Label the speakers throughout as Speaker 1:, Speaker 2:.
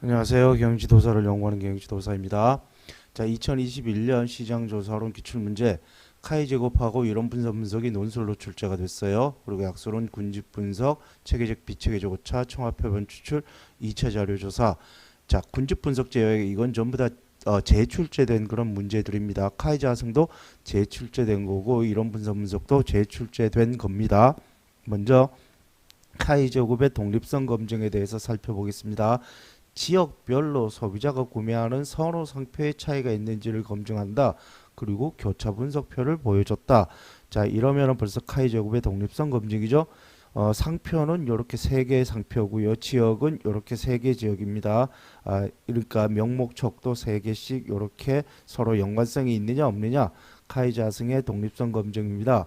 Speaker 1: 안녕하세요. 경지도사를 연구하는 경지도사입니다. 자, 2021년 시장조사론 기출문제 카이 제곱하고 이론 분석 분석이 논술로 출제가 됐어요. 그리고 약소론 군집 분석, 체계적 비체계적 오차, 총합표본 추출, 2차 자료 조사. 자, 군집 분석 제외 이건 전부 다 어, 재출제된 그런 문제들입니다. 카이 자승도 재출제된 거고 이론 분석 분석도 재출제된 겁니다. 먼저 카이 제곱의 독립성 검증에 대해서 살펴보겠습니다. 지역별로 소비자가 구매하는 선호 상표의 차이가 있는지를 검증한다. 그리고 교차 분석표를 보여줬다. 자 이러면은 벌써 카이 제곱의 독립성 검증이죠. 어, 상표는 이렇게 세 개의 상표고요. 지역은 이렇게 세 개 지역입니다. 아, 그러니까 명목촉도 세 개씩 이렇게 서로 연관성이 있느냐 없느냐 카이 자승의 독립성 검증입니다.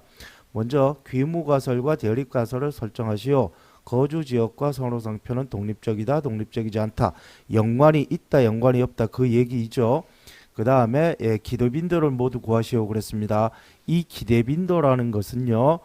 Speaker 1: 먼저 귀무가설과 대립가설을 설정하시오. 거주 지역과 선호 상표는 독립적이다, 독립적이지 않다. 연관이 있다, 연관이 없다. 그 얘기이죠. 그 다음에 예, 기대빈도를 모두 구하시오 그랬습니다. 이 기대빈도라는 것은요.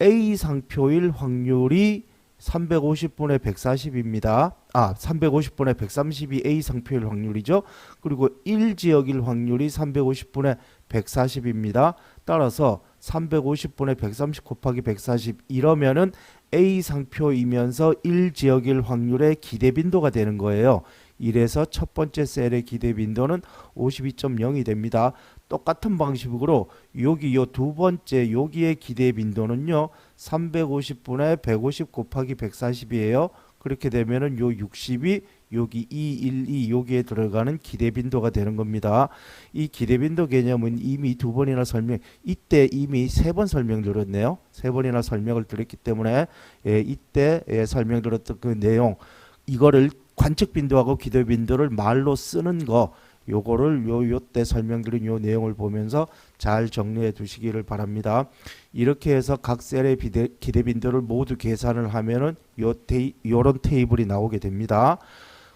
Speaker 1: A 상표일 확률이 350분의 140입니다. 아, 350분의 130이 A 상표일 확률이죠. 그리고 1지역일 확률이 350분의 140입니다. 따라서 350분의 130 곱하기 140 이러면은 A 상표이면서 1 지역일 확률의 기대 빈도가 되는 거예요. 이래서 첫 번째 셀의 기대 빈도는 52.0이 됩니다. 똑같은 방식으로 여기 요 두 번째 여기의 기대 빈도는요. 350분의 150 곱하기 140이에요. 그렇게 되면은 요 60이 여기 212 여기에 들어가는 기대 빈도가 되는 겁니다. 이 기대 빈도 개념은 이미 두 번이나 설명 이때 이미 세 번 설명드렸네요. 세 번이나 설명을 드렸기 때문에 예, 이때 예, 설명드렸던 그 내용 이거를 관측 빈도하고 기대 빈도를 말로 쓰는 거 요거를 요 요 때 설명드린 요 내용을 보면서 잘 정리해 두시기를 바랍니다. 이렇게 해서 각 셀의 기대 빈도를 모두 계산을 하면은 요 테이, 요런 테이블이 나오게 됩니다.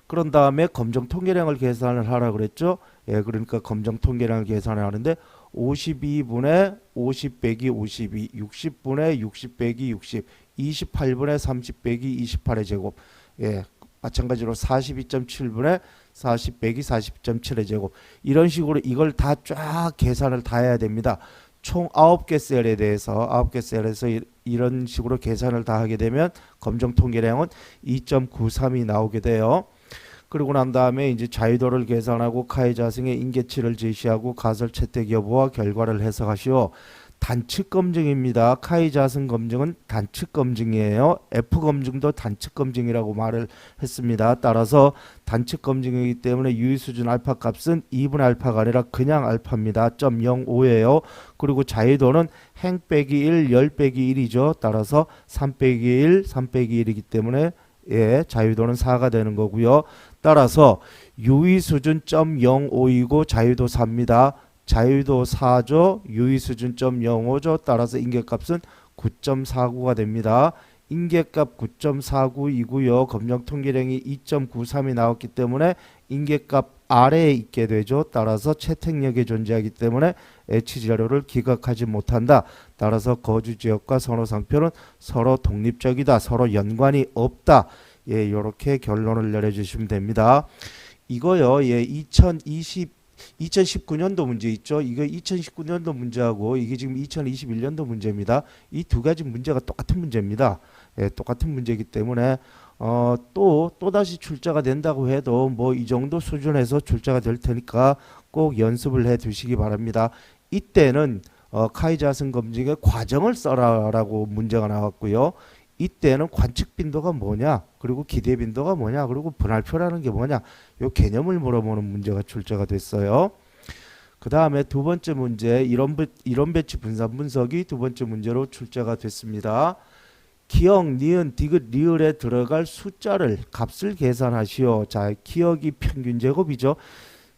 Speaker 1: 그런 다음에 검정 통계량을 계산을 하라 그랬죠. 예, 그러니까 검정 통계량을 계산을 하는데 52분의 50 빼기 52, 60분의 60 빼기 60, 28분의 30 빼기 28의 제곱. 예, 마찬가지로 42.7분의 40 빼기 40.7의 제곱. 이런 식으로 이걸 다 쫙 계산을 다 해야 됩니다. 총 9개 셀에 대해서 9개 셀에서 이- 이런 식으로 계산을 다 하게 되면 검정 통계량은 2.93이 나오게 돼요. 그리고 난 다음에 이제 자유도를 계산하고 카이 자승의 인계치를 제시하고 가설 채택 여부와 결과를 해석하시오. 단측 검증입니다. 카이 자승 검증은 단측 검증이에요. F 검증도 단측 검증이라고 말을 했습니다. 따라서 단측 검증이기 때문에 유의 수준 알파 값은 2분의 알파가 아니라 그냥 알파입니다. 0.05예요. 그리고 자유도는 행 빼기 1, 열 빼기 1이죠. 따라서 3 빼기 1, 3 빼기 1이기 때문에 예, 자유도는 4가 되는 거고요. 따라서 유의 수준 0.05이고 자유도 4입니다. 자유도 4죠. 유의 수준 0.05죠. 따라서 인계값은 9.49가 됩니다. 인계값 9.49이고요. 검정 통계량이 2.93이 나왔기 때문에 인계값 아래에 있게 되죠. 따라서 채택력에 존재하기 때문에 H 자료를 기각하지 못한다. 따라서 거주 지역과 선호 상표는 서로 독립적이다. 서로 연관이 없다. 예, 이렇게 결론을 내려주시면 됩니다. 이거요. 예, 2020 2019년도 문제 있죠. 이거 2019년도 문제하고 이게 지금 2021년도 문제입니다. 이 두 가지 문제가 똑같은 문제입니다. 예, 똑같은 문제이기 때문에 어, 또 또다시 출제가 된다고 해도 뭐 이 정도 수준에서 출제가 될 테니까 꼭 연습을 해 두시기 바랍니다. 이때는 어, 카이 자승 검증의 과정을 써라라고 문제가 나왔고요. 이때는 관측 빈도가 뭐냐, 그리고 기대 빈도가 뭐냐, 그리고 분할표라는 게 뭐냐, 요 개념을 물어보는 문제가 출제가 됐어요. 그 다음에 두 번째 문제 배- 이론 배치 분산 분석이 두 번째 문제로 출제가 됐습니다. 기억, 니은, 디귿, 리을에 들어갈 숫자를 값을 계산하시오. 자, 기억이 평균 제곱이죠.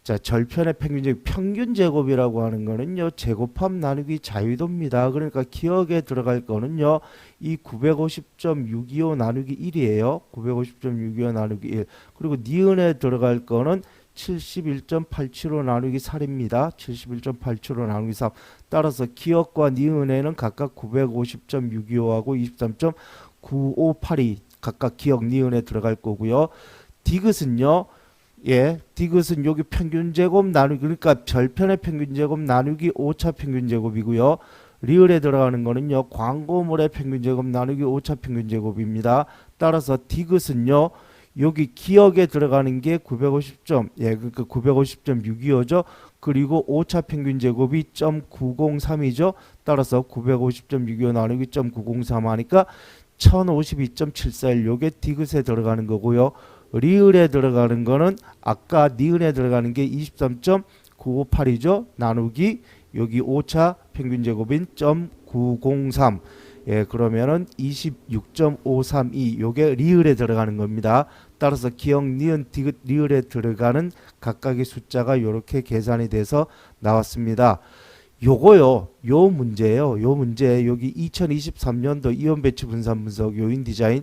Speaker 1: 자, 절편의 평균 제곱, 평균 제곱이라고 하는 거는요, 제곱함 나누기 자유도입니다. 그러니까 기억에 들어갈 거는요, 이 950.625 나누기 1이에요. 950.625 나누기 1. 그리고 니은에 들어갈 거는 71.875 나누기 3입니다. 71.875 나누기 3. 따라서 기억과 니은에는 각각 950.625하고 23.9582 각각 기억 니은에 들어갈 거고요. 디귿은요. 예, 디귿은 여기 평균 제곱 나누기 그러니까 별편의 평균 제곱 나누기 오차 평균 제곱이고요. 리을에 들어가는 거는요. 광고물의 평균 제곱 나누기 오차 평균 제곱입니다. 따라서 디귿은요. 여기 기억에 들어가는 게 950점. 예, 그러니까 950.625죠. 그리고 오차 평균 제곱이 0.903이죠. 따라서 950.625 나누기 0.903 하니까 1052.741 요게 디귿에 들어가는 거고요. 리을에 들어가는 거는 아까 니은에 들어가는 게 23.958이죠. 나누기 여기 오차 평균 제곱인 0.903. 예, 그러면은 26.532 요게 리을에 들어가는 겁니다. 따라서 기억 니은 디귿 리을에 들어가는 각각의 숫자가 이렇게 계산이 돼서 나왔습니다. 요거요. 요 문제예요. 요 문제 여기 2023년도 이원 배치 분산 분석 요인 디자인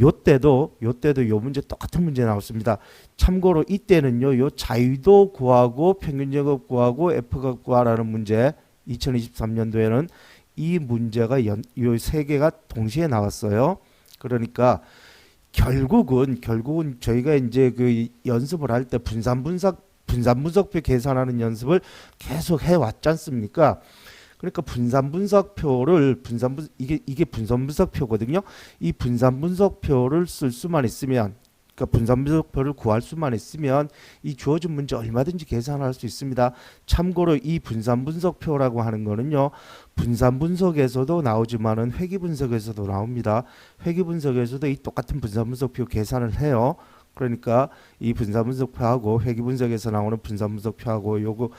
Speaker 1: 요 때도 요 때도 요 문제 똑같은 문제 나왔습니다. 참고로 이때는요. 요 자유도 구하고 평균 제곱 구하고 F가 구하라는 문제 2023년도에는 이 문제가 요 세 개가 동시에 나왔어요. 그러니까 결국은 결국은 저희가 이제 그 연습을 할 때 분산 분석 분산 분석표 계산하는 연습을 계속 해 왔지 않습니까? 그러니까 분산 분석표를 분산 분 이게 이게 분산 분석표거든요. 이 분산 분석표를 쓸 수만 있으면 그러니까 분산 분석표를 구할 수만 있으면 이 주어진 문제 얼마든지 계산할 수 있습니다. 참고로 이 분산 분석표라고 하는 거는요. 분산 분석에서도 나오지만은 회귀 분석에서도 나옵니다. 회귀 분석에서도 이 똑같은 분산 분석표 계산을 해요. 그러니까 이 분산 분석표하고 회귀 분석에서 나오는 분산 분석표하고 요거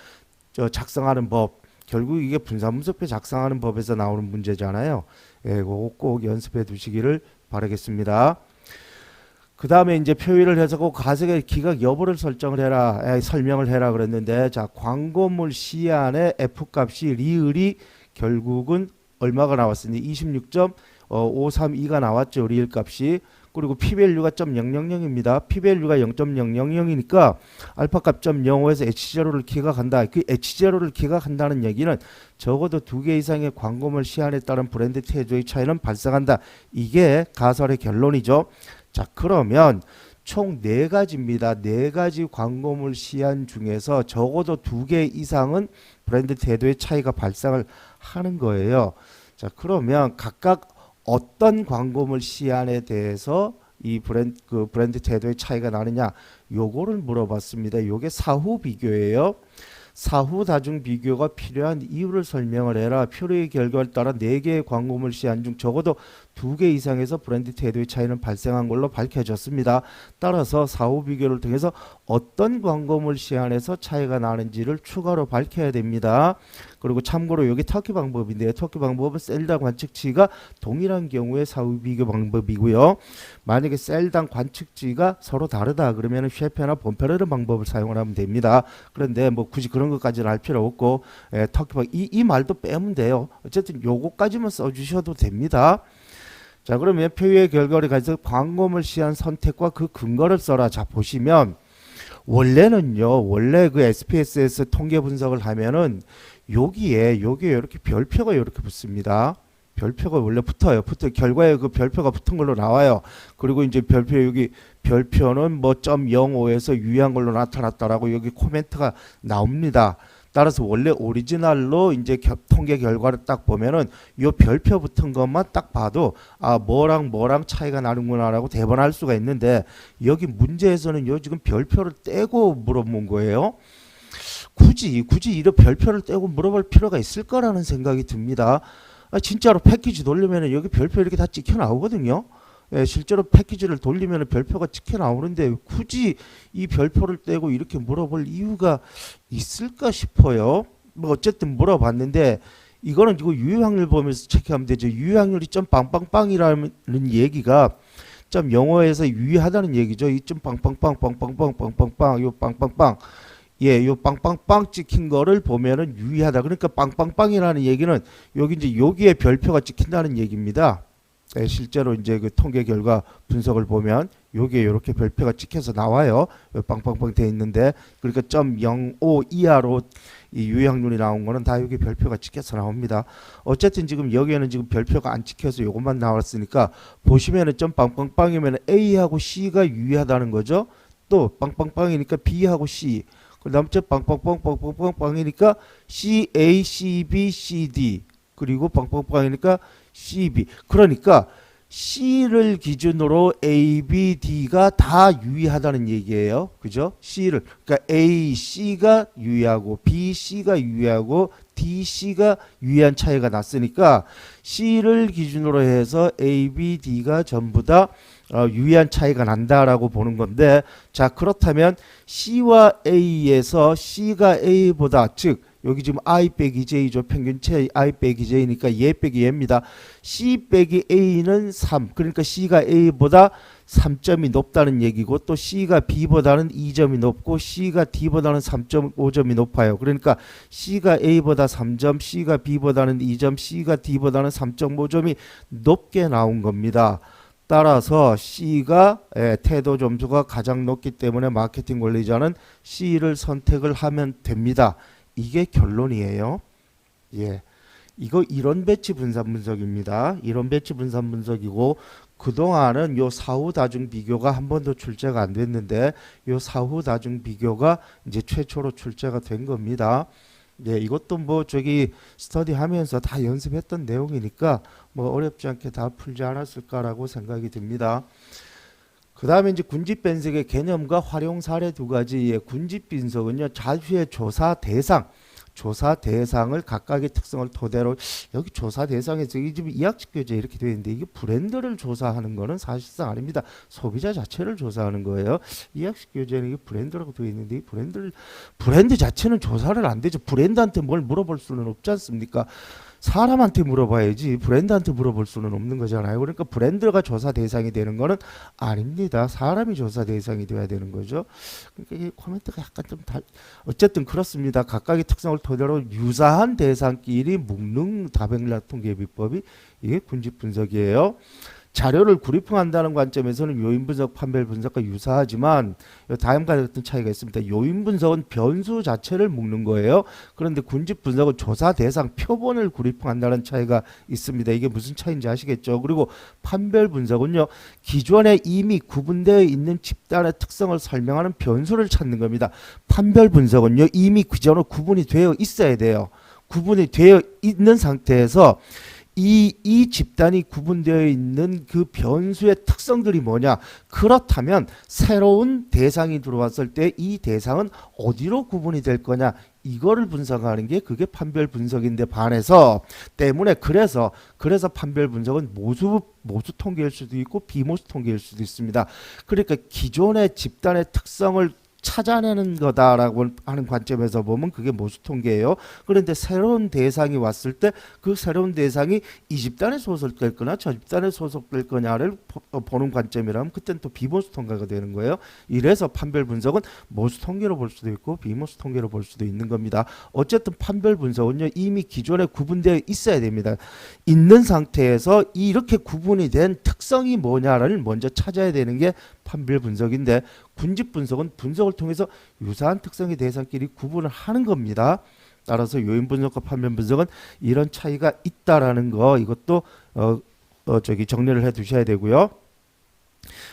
Speaker 1: 저 작성하는 법 결국 이게 분산 분석표 작성하는 법에서 나오는 문제잖아요. 예, 그거 꼭 연습해 두시기를 바라겠습니다. 그 다음에 이제 표의를 해서 그 가석의 기각 여부를 설정을 해라, 에, 설명을 해라 그랬는데, 자, 광고물 시안의 F 값이 리을이 결국은 얼마가 나왔으니 26.532가 나왔죠, 리을 값이. 그리고 P밸류가 .000입니다. P밸류가 0.000이니까 알파 값 .05에서 H0를 기각한다. 그 H0를 기각한다는 얘기는 적어도 두 개 이상의 광고물 시안에 따른 브랜드 태조의 차이는 발생한다. 이게 가설의 결론이죠. 자, 그러면 총 네 가지입니다. 네 가지 광고물 시안 중에서 적어도 두 개 이상은 브랜드 태도의 차이가 발생을 하는 거예요. 자, 그러면 각각 어떤 광고물 시안에 대해서 이 브랜드 그 브랜드 태도의 차이가 나느냐 요거를 물어봤습니다. 요게 사후 비교예요. 사후 다중 비교가 필요한 이유를 설명을 해라. 표류의 결과에 따라 네 개의 광고물 시안 중 적어도 두개 이상에서 브랜드 태도의 차이는 발생한 걸로 밝혀졌습니다. 따라서 사후 비교를 통해서 어떤 광고물 시안에서 차이가 나는지를 추가로 밝혀야 됩니다. 그리고 참고로 여기 터키 방법인데요. 터키 방법은 셀당 관측치가 동일한 경우에 사후 비교 방법이고요. 만약에 셀당 관측치가 서로 다르다 그러면 쉐페나 본페르르 방법을 사용을 하면 됩니다. 그런데 뭐 굳이 그런 것까지는 할 필요 없고 에, 터키 방 이, 이 말도 빼면 돼요. 어쨌든 요거까지만 써주셔도 됩니다. 자 그러면 표의 결과를 가지고 광고물 시한 선택과 그 근거를 써라. 자 보시면 원래는요. 원래 그 SPSS 통계 분석을 하면은 여기에 여기에 이렇게 별표가 이렇게 붙습니다. 별표가 원래 붙어요. 붙어 결과에 그 별표가 붙은 걸로 나와요. 그리고 이제 별표 여기 별표는 뭐 .05에서 유의한 걸로 나타났다라고 여기 코멘트가 나옵니다. 따라서 원래 오리지널로 이제 겨- 통계 결과를 딱 보면은 요 별표 붙은 것만 딱 봐도 아 뭐랑 뭐랑 차이가 나는구나라고 대변할 수가 있는데 여기 문제에서는 요 지금 별표를 떼고 물어본 거예요. 굳이 굳이 이런 별표를 떼고 물어볼 필요가 있을 거라는 생각이 듭니다. 아, 진짜로 패키지 돌리면은 여기 별표 이렇게 다 찍혀 나오거든요. 예, 실제로 패키지를 돌리면은 별표가 찍혀 나오는데 굳이 이 별표를 떼고 이렇게 물어볼 이유가 있을까 싶어요. 뭐 어쨌든 물어봤는데 이거는 이거 유효 확률 보면서 체크하면 되죠. 유효 확률이 점 빵빵빵이라는 얘기가 점 영어에서 유의하다는 얘기죠. 이점 빵빵빵 빵빵빵 빵빵빵 요 빵빵빵 예, 요 빵빵빵 찍힌 거를 보면은 유의하다. 그러니까 빵빵빵이라는 얘기는 여기 이제 여기에 별표가 찍힌다는 얘기입니다. 예, 실제로 이제 그 통계 결과 분석을 보면 여기에 이렇게 별표가 찍혀서 나와요. 요 빵빵빵 돼 있는데 그러니까 .05 이하로 이 유의 확률이 나온 거는 다 여기 별표가 찍혀서 나옵니다. 어쨌든 지금 여기에는 지금 별표가 안 찍혀서 요것만 나왔으니까 보시면은 점 빵빵빵이면 A하고 C가 유의하다는 거죠. 이것도 빵빵빵이니까 B하고 C. 그 다음 저 빵빵빵빵빵빵이니까 C A C B C D 그리고 빵빵빵이니까 C B. 그러니까 C를 기준으로 A, B, D가 다 유의하다는 얘기예요. 그죠? C를 그러니까 A, C가 유의하고 B, C가 유의하고 D, C가 유의한 차이가 났으니까 C를 기준으로 해서 A, B, D가 전부 다 어, 유의한 차이가 난다라고 보는 건데 자 그렇다면 C와 A에서 C가 A보다 즉 여기 지금 I 빼기 J죠. 평균체 I 빼기 J니까 얘 빼기 얘입니다. C 빼기 A는 3 그러니까 C가 A보다 3점이 높다는 얘기고 또 C가 B보다는 2점이 높고 C가 D보다는 3.5점이 높아요. 그러니까 C가 A보다 3점 C가 B보다는 2점 C가 D보다는 3.5점이 높게 나온 겁니다 따라서 C가 예, 태도 점수가 가장 높기 때문에 마케팅 관리자는 C를 선택을 하면 됩니다. 이게 결론이에요. 예. 이거 이론 배치 분산 분석입니다. 이론 배치 분산 분석이고 그동안은 요 사후 다중 비교가 한 번도 출제가 안 됐는데 요 사후 다중 비교가 이제 최초로 출제가 된 겁니다. 예, 이것도 뭐 저기 스터디 하면서 다 연습했던 내용이니까 뭐 어렵지 않게 다 풀지 않았을까라고 생각이 듭니다. 그 다음에 이제 군집 변색의 개념과 활용 사례 두 가지의 군집 분석은요 자주의 조사 대상 조사 대상을 각각의 특성을 토대로 여기 조사 대상에서 이 지금 이학식 교재 이렇게 되어 있는데 이게 브랜드를 조사하는 거는 사실상 아닙니다. 소비자 자체를 조사하는 거예요. 이학식 교재는 이게 브랜드라고 되어 있는데 이 브랜드를 브랜드 자체는 조사를 안 되죠. 브랜드한테 뭘 물어볼 수는 없지 않습니까 사람한테 물어봐야지 브랜드한테 물어볼 수는 없는 거잖아요. 그러니까 브랜드가 조사 대상이 되는 거는 아닙니다. 사람이 조사 대상이 돼야 되는 거죠. 그러니까 이 코멘트가 약간 좀 달, 어쨌든 그렇습니다. 각각의 특성을 토대로 유사한 대상끼리 묶는 다백락 통계 비법이 이게 군집 분석이에요. 자료를 구리핑한다는 관점에서는 요인 분석, 판별 분석과 유사하지만 다음과 같은 차이가 있습니다. 요인 분석은 변수 자체를 묶는 거예요. 그런데 군집 분석은 조사 대상 표본을 구리핑한다는 차이가 있습니다. 이게 무슨 차이인지 아시겠죠? 그리고 판별 분석은요. 기존에 이미 구분되어 있는 집단의 특성을 설명하는 변수를 찾는 겁니다. 판별 분석은요. 이미 그전으로 구분이 되어 있어야 돼요. 구분이 되어 있는 상태에서 이, 이 집단이 구분되어 있는 그 변수의 특성들이 뭐냐? 그렇다면 새로운 대상이 들어왔을 때 이 대상은 어디로 구분이 될 거냐? 이거를 분석하는 게 그게 판별 분석인데 반해서 때문에 그래서 그래서 판별 분석은 모수 모수 통계일 수도 있고 비모수 통계일 수도 있습니다. 그러니까 기존의 집단의 특성을 찾아내는 거다라고 하는 관점에서 보면 그게 모수 통계예요. 그런데 새로운 대상이 왔을 때 그 새로운 대상이 이 집단에 소속될 거나 저 집단에 소속될 거냐를 보- 어, 보는 관점이라면 그때는 또 비모수 통계가 되는 거예요. 이래서 판별 분석은 모수 통계로 볼 수도 있고 비모수 통계로 볼 수도 있는 겁니다. 어쨌든 판별 분석은요 이미 기존에 구분되어 있어야 됩니다. 있는 상태에서 이렇게 구분이 된 특성이 뭐냐를 먼저 찾아야 되는 게 판별 분석인데 군집 분석은 분석을 통해서 유사한 특성의 대상끼리 구분을 하는 겁니다. 따라서 요인 분석과 판별 분석은 이런 차이가 있다라는 거 이것도 어, 어 저기 정리를 해 두셔야 되고요.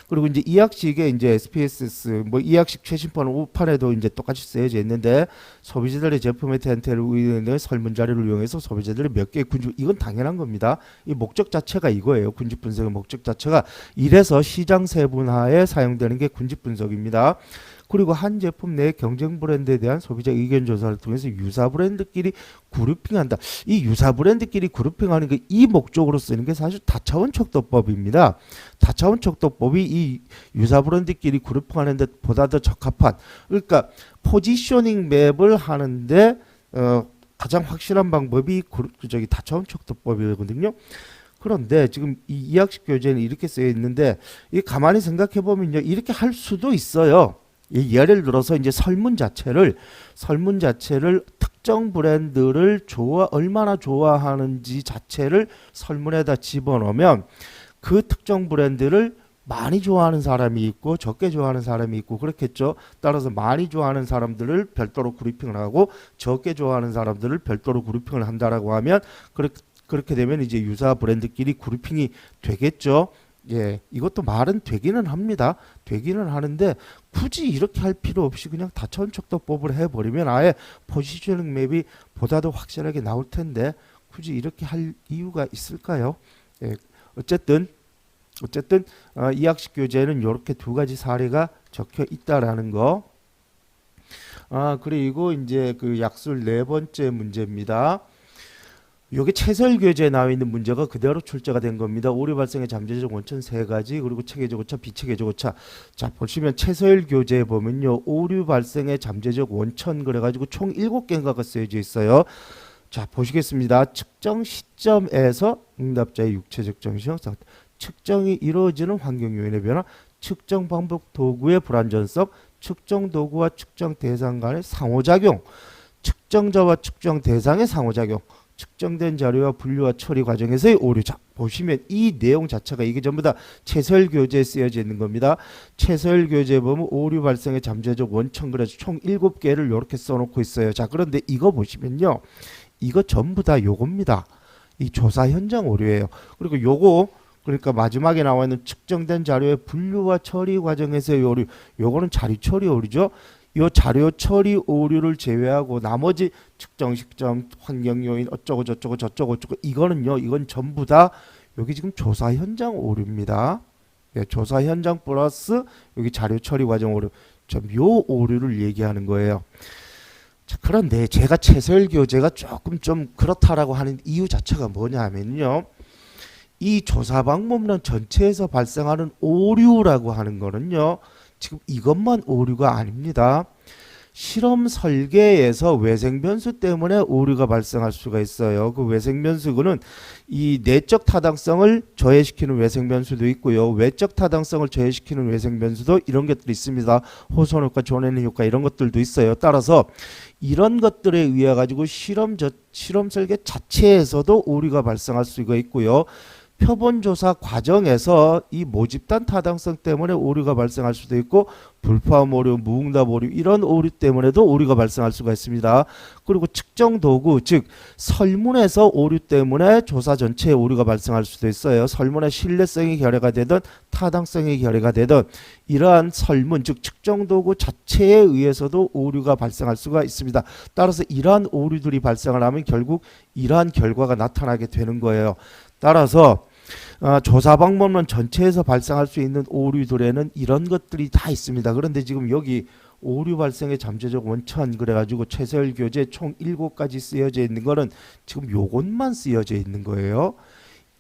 Speaker 1: 그리고 이제 이학식에 이제 SPSS 뭐 이학식 최신판 5판에도 이제 똑같이 쓰여져 있는데 소비자들의 제품의 텐트를 우리는 설문 자료를 이용해서 소비자들이 몇 개의 군집 이건 당연한 겁니다. 이 목적 자체가 이거예요. 군집 분석의 목적 자체가 이래서 시장 세분화에 사용되는 게 군집 분석입니다. 그리고 한 제품 내 경쟁 브랜드에 대한 소비자 의견 조사를 통해서 유사 브랜드끼리 그룹핑한다. 이 유사 브랜드끼리 그룹핑하는 게이 목적으로 쓰는 게 사실 다차원 척도법입니다. 다차원 척도법이 이 유사 브랜드끼리 그룹핑하는 데 보다 더 적합한 그러니까 포지셔닝 맵을 하는데 어, 가장 확실한 방법이 그, 그 저기 다차원 척도법이거든요. 그런데 지금 이 이학식 교재는 이렇게 쓰여 있는데 이 가만히 생각해 보면요 이렇게 할 수도 있어요. 이 예를 들어서 이제 설문 자체를 설문 자체를 특정 브랜드를 좋아 얼마나 좋아하는지 자체를 설문에다 집어넣으면 그 특정 브랜드를 많이 좋아하는 사람이 있고 적게 좋아하는 사람이 있고 그렇겠죠. 따라서 많이 좋아하는 사람들을 별도로 그룹핑을 하고 적게 좋아하는 사람들을 별도로 그룹핑을 한다라고 하면 그렇게 그렇게 되면 이제 유사 브랜드끼리 그룹핑이 되겠죠. 예, 이것도 말은 되기는 합니다. 되기는 하는데 굳이 이렇게 할 필요 없이 그냥 다차원 척도법을 해버리면 아예 포지셔닝 맵이 보다도 확실하게 나올 텐데 굳이 이렇게 할 이유가 있을까요? 예, 어쨌든 어쨌든 어, 이 학식 교재는 이렇게 두 가지 사례가 적혀 있다라는 거. 아 그리고 이제 그 약술 네 번째 문제입니다. 요게 체설 교재에 나와 있는 문제가 그대로 출제가 된 겁니다. 오류 발생의 잠재적 원천 세 가지 그리고 체계적 오차, 비체계적 오차. 자 보시면 체설 교재에 보면요 오류 발생의 잠재적 원천 그래 가지고 총 일곱 개인가가 쓰여져 있어요. 자 보시겠습니다. 측정 시점에서 응답자의 육체적 정신적 상태, 측정이 이루어지는 환경 요인의 변화, 측정 방법 도구의 불완전성, 측정 도구와 측정 대상 간의 상호작용, 측정자와 측정 대상의 상호작용. 측정된 자료와 분류와 처리 과정에서의 오류. 자, 보시면 이 내용 자체가 이게 전부 다 채설 교재에 쓰여져 있는 겁니다. 채설 교재 보면 오류 발생의 잠재적 원천 그래서 총 7개를 이렇게 써 놓고 있어요. 자, 그런데 이거 보시면요. 이거 전부 다 요겁니다. 이 조사 현장 오류예요. 그리고 요거 그러니까 마지막에 나와 있는 측정된 자료의 분류와 처리 과정에서의 오류. 요거는 자료 처리 오류죠. 요 자료 처리 오류를 제외하고 나머지 측정 시점 환경 요인 어쩌고 저쩌고 저쩌고 저쩌고 이거는요 이건 전부 다 여기 지금 조사 현장 오류입니다. 예, 조사 현장 플러스 여기 자료 처리 과정 오류 좀요 오류를 얘기하는 거예요. 자, 그런데 제가 채설 교재가 조금 좀 그렇다라고 하는 이유 자체가 뭐냐면요. 이 조사 방법론 전체에서 발생하는 오류라고 하는 거는요. 지금 이것만 오류가 아닙니다. 실험 설계에서 외생 변수 때문에 오류가 발생할 수가 있어요. 그 외생 변수는 이 내적 타당성을 저해시키는 외생 변수도 있고요. 외적 타당성을 저해시키는 외생 변수도 이런 것들이 있습니다. 호선 효과, 존해는 효과 이런 것들도 있어요. 따라서 이런 것들에 의해 가지고 실험 저, 실험 설계 자체에서도 오류가 발생할 수가 있고요. 표본 조사 과정에서 이 모집단 타당성 때문에 오류가 발생할 수도 있고 불파음 오류, 무응답 오류 이런 오류 때문에도 오류가 발생할 수가 있습니다. 그리고 측정 도구 즉 설문에서 오류 때문에 조사 전체에 오류가 발생할 수도 있어요. 설문의 신뢰성이 결여가 되든 타당성이 결여가 되든 이러한 설문 즉 측정 도구 자체에 의해서도 오류가 발생할 수가 있습니다. 따라서 이러한 오류들이 발생을 하면 결국 이러한 결과가 나타나게 되는 거예요. 따라서 어, 조사 방법론 전체에서 발생할 수 있는 오류들에는 이런 것들이 다 있습니다. 그런데 지금 여기 오류 발생의 잠재적 원천 그래가지고 최설 교재 총 7가지 쓰여져 있는 거는 지금 요것만 쓰여져 있는 거예요.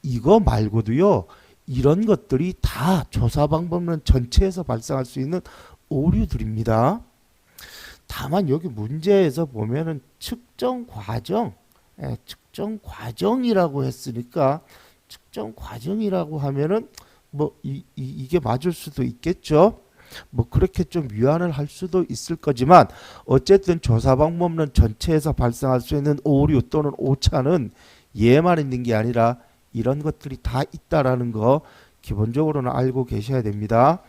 Speaker 1: 이거 말고도요. 이런 것들이 다 조사 방법론 전체에서 발생할 수 있는 오류들입니다. 다만 여기 문제에서 보면은 측정 과정, 예, 측정 과정이라고 했으니까 측정 과정이라고 하면은 뭐 이, 이, 이게 맞을 수도 있겠죠. 뭐 그렇게 좀 위안을 할 수도 있을 거지만 어쨌든 조사 방법론 전체에서 발생할 수 있는 오류 또는 오차는 얘만 있는 게 아니라 이런 것들이 다 있다라는 거 기본적으로는 알고 계셔야 됩니다.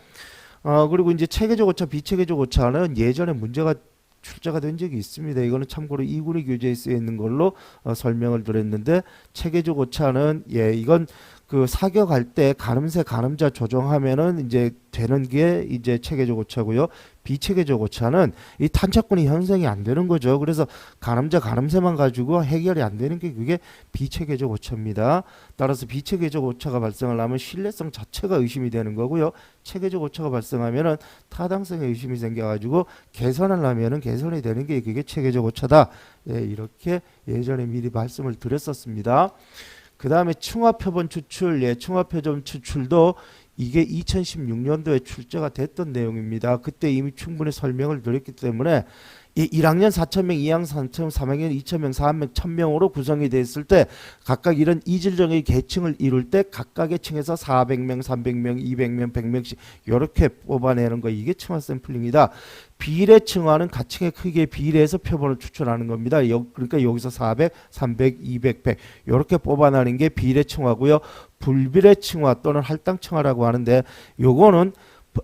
Speaker 1: 어 그리고 이제 체계적 오차, 비체계적 오차는 예전에 문제가 출제가 된 적이 있습니다. 이거는 참고로 이군의 교재에 쓰여 있는 걸로 어, 설명을 드렸는데 체계적 오차는 예 이건 그 사격할 때 가늠새 가늠자 조정하면은 이제 되는 게 이제 체계적 오차고요. 비체계적 오차는 이 탄착군이 형성이 안 되는 거죠. 그래서 가늠자 가늠새만 가지고 해결이 안 되는 게 그게 비체계적 오차입니다. 따라서 비체계적 오차가 발생을 하면 신뢰성 자체가 의심이 되는 거고요. 체계적 오차가 발생하면은 타당성에 의심이 생겨가지고 개선을 하면은 개선이 되는 게 그게 체계적 오차다. 예, 이렇게 예전에 미리 말씀을 드렸었습니다. 그 다음에 층화표본 추출, 예, 층화표본 추출도 이게 2016년도에 출제가 됐던 내용입니다. 그때 이미 충분히 설명을 드렸기 때문에 이 1학년 4,000명, 2학년 3,000명, 3학년 2,000명, 4학년 1,000명으로 구성이 됐을 때 각각 이런 이질적인 계층을 이룰 때 각각의 층에서 400명, 300명, 200명, 100명씩 이렇게 뽑아내는 거 이게 층화 샘플링이다. 비례층화는 가층의 크기에 비례해서 표본을 추출하는 겁니다. 여, 그러니까 여기서 400, 300, 200, 100 이렇게 뽑아내는 게 비례층화고요. 불비례층화 또는 할당층화라고 하는데 요거는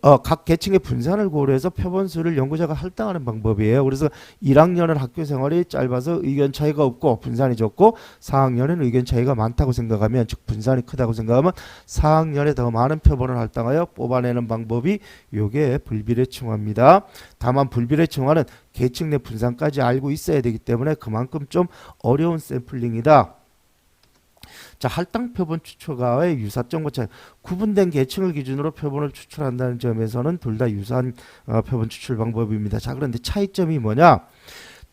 Speaker 1: 어, 각 계층의 분산을 고려해서 표본수를 연구자가 할당하는 방법이에요. 그래서 1학년은 학교 생활이 짧아서 의견 차이가 없고 분산이 적고 4학년은 의견 차이가 많다고 생각하면 즉 분산이 크다고 생각하면 4학년에 더 많은 표본을 할당하여 뽑아내는 방법이 요게 불비례층화입니다. 다만 불비례층화는 계층 내 분산까지 알고 있어야 되기 때문에 그만큼 좀 어려운 샘플링이다. 자 할당 표본 추출과의 유사점과 차이 구분된 계층을 기준으로 표본을 추출한다는 점에서는 둘 다 유사한 어, 표본 추출 방법입니다. 자 그런데 차이점이 뭐냐?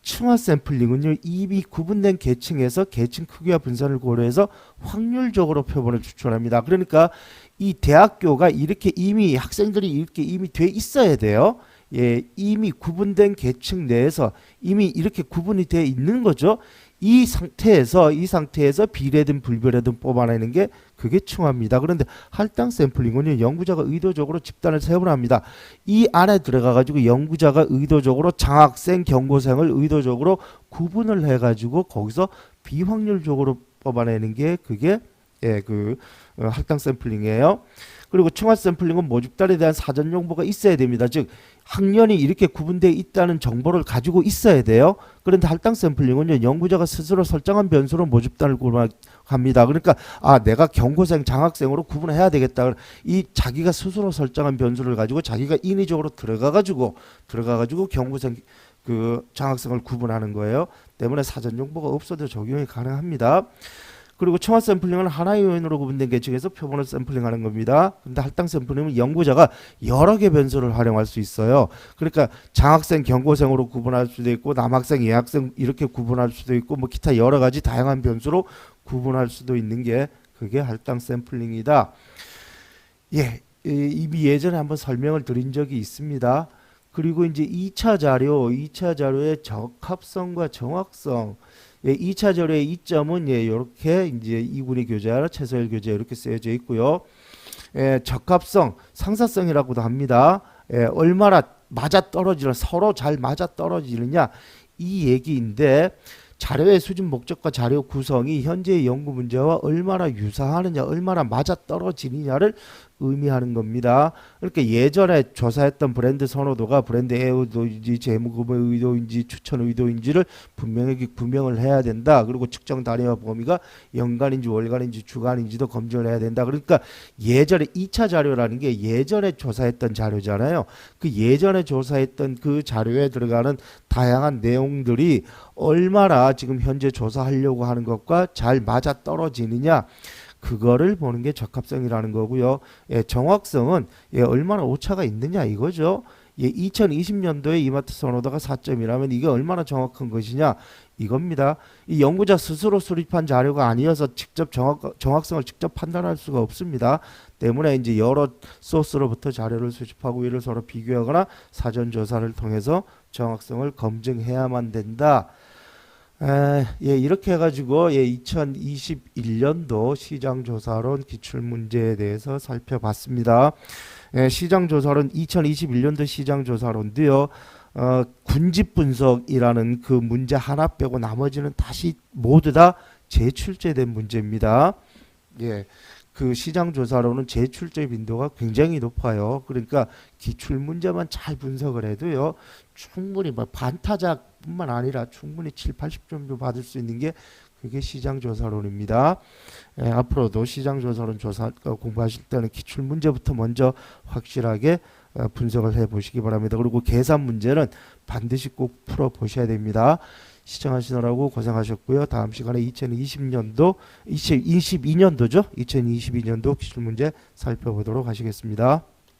Speaker 1: 층화 샘플링은요 이미 구분된 계층에서 계층 크기와 분산을 고려해서 확률적으로 표본을 추출합니다. 그러니까 이 대학교가 이렇게 이미 학생들이 이렇게 이미 돼 있어야 돼요. 예, 이미 구분된 계층 내에서 이미 이렇게 구분이 돼 있는 거죠. 이 상태에서 이 상태에서 비례든 불비례든 뽑아내는 게 그게 층화입니다. 그런데 할당 샘플링은요 연구자가 의도적으로 집단을 세분합니다. 이 안에 들어가 가지고 연구자가 의도적으로 장학생, 경고생을 의도적으로 구분을 해 가지고 거기서 비확률적으로 뽑아내는 게 그게 예, 그 어, 할당 샘플링이에요. 그리고 층화 샘플링은 모집단에 대한 사전 정보가 있어야 됩니다. 즉 학년이 이렇게 구분되어 있다는 정보를 가지고 있어야 돼요. 그런데 할당 샘플링은요 연구자가 스스로 설정한 변수로 모집단을 구분합니다. 그러니까 아 내가 경고생, 장학생으로 구분해야 되겠다. 이 자기가 스스로 설정한 변수를 가지고 자기가 인위적으로 들어가 가지고 들어가 가지고 경고생 그 장학생을 구분하는 거예요. 때문에 사전 정보가 없어도 적용이 가능합니다. 그리고 청화 샘플링은 하나의 요인으로 구분된 계층에서 표본을 샘플링하는 겁니다. 근데 할당 샘플링은 연구자가 여러 개 변수를 활용할 수 있어요. 그러니까 장학생, 경고생으로 구분할 수도 있고 남학생, 예학생 이렇게 구분할 수도 있고 뭐 기타 여러 가지 다양한 변수로 구분할 수도 있는 게 그게 할당 샘플링이다. 예, 이- 이미 예전에 한번 설명을 드린 적이 있습니다. 그리고 이제 2차 자료, 2차 자료의 적합성과 정확성 예, 2차 자료의 이점은 예, 이렇게 이제 이군희 교재, 최서일 교재 이렇게 쓰여져 있고요. 예, 적합성, 상사성이라고도 합니다. 예, 얼마나 맞아 떨어지는 서로 잘 맞아 떨어지느냐 이 얘기인데 자료의 수준 목적과 자료 구성이 현재의 연구 문제와 얼마나 유사하느냐, 얼마나 맞아 떨어지느냐를 의미하는 겁니다. 그러니까 예전에 조사했던 브랜드 선호도가 브랜드 의도인지 재무금의 의도인지 추천 의도인지를 분명하게 구명을 해야 된다. 그리고 측정 단위와 범위가 연간인지 월간인지 주간인지도 검증을 해야 된다. 그러니까 예전에 2차 자료라는 게 예전에 조사했던 자료잖아요. 그 예전에 조사했던 그 자료에 들어가는 다양한 내용들이 얼마나 지금 현재 조사하려고 하는 것과 잘 맞아 떨어지느냐 그거를 보는 게 적합성이라는 거고요. 예, 정확성은 예, 얼마나 오차가 있느냐 이거죠. 예, 2020년도에 이마트 선호도가 4점이라면 이게 얼마나 정확한 것이냐 이겁니다. 이 연구자 스스로 수립한 자료가 아니어서 직접 정확, 정확성을 직접 판단할 수가 없습니다. 때문에 이제 여러 소스로부터 자료를 수집하고 이를 서로 비교하거나 사전 조사를 통해서 정확성을 검증해야만 된다. 에, 예, 이렇게 해가지고 예, 2021년도 시장조사론 기출문제에 대해서 살펴봤습니다. 예, 시장조사론 2021년도 시장조사론도요. 어, 군집 분석이라는 그 문제 하나 빼고 나머지는 다시 모두 다 재출제된 문제입니다. 예. 그 시장 조사로는 재출제 빈도가 굉장히 높아요. 그러니까 기출 문제만 잘 분석을 해도요. 충분히 뭐 반타작 뿐만 아니라 충분히 7, 80점도 받을 수 있는 게 그게 시장 조사론입니다. 예, 앞으로도 시장 조사론 조사 어, 공부하실 때는 기출 문제부터 먼저 확실하게 어, 분석을 해 보시기 바랍니다. 그리고 계산 문제는 반드시 꼭 풀어 보셔야 됩니다. 시청하시느라고 고생하셨고요. 다음 시간에 2020년도 2022년도죠. 2022년도 기출 문제 살펴보도록 하시겠습니다.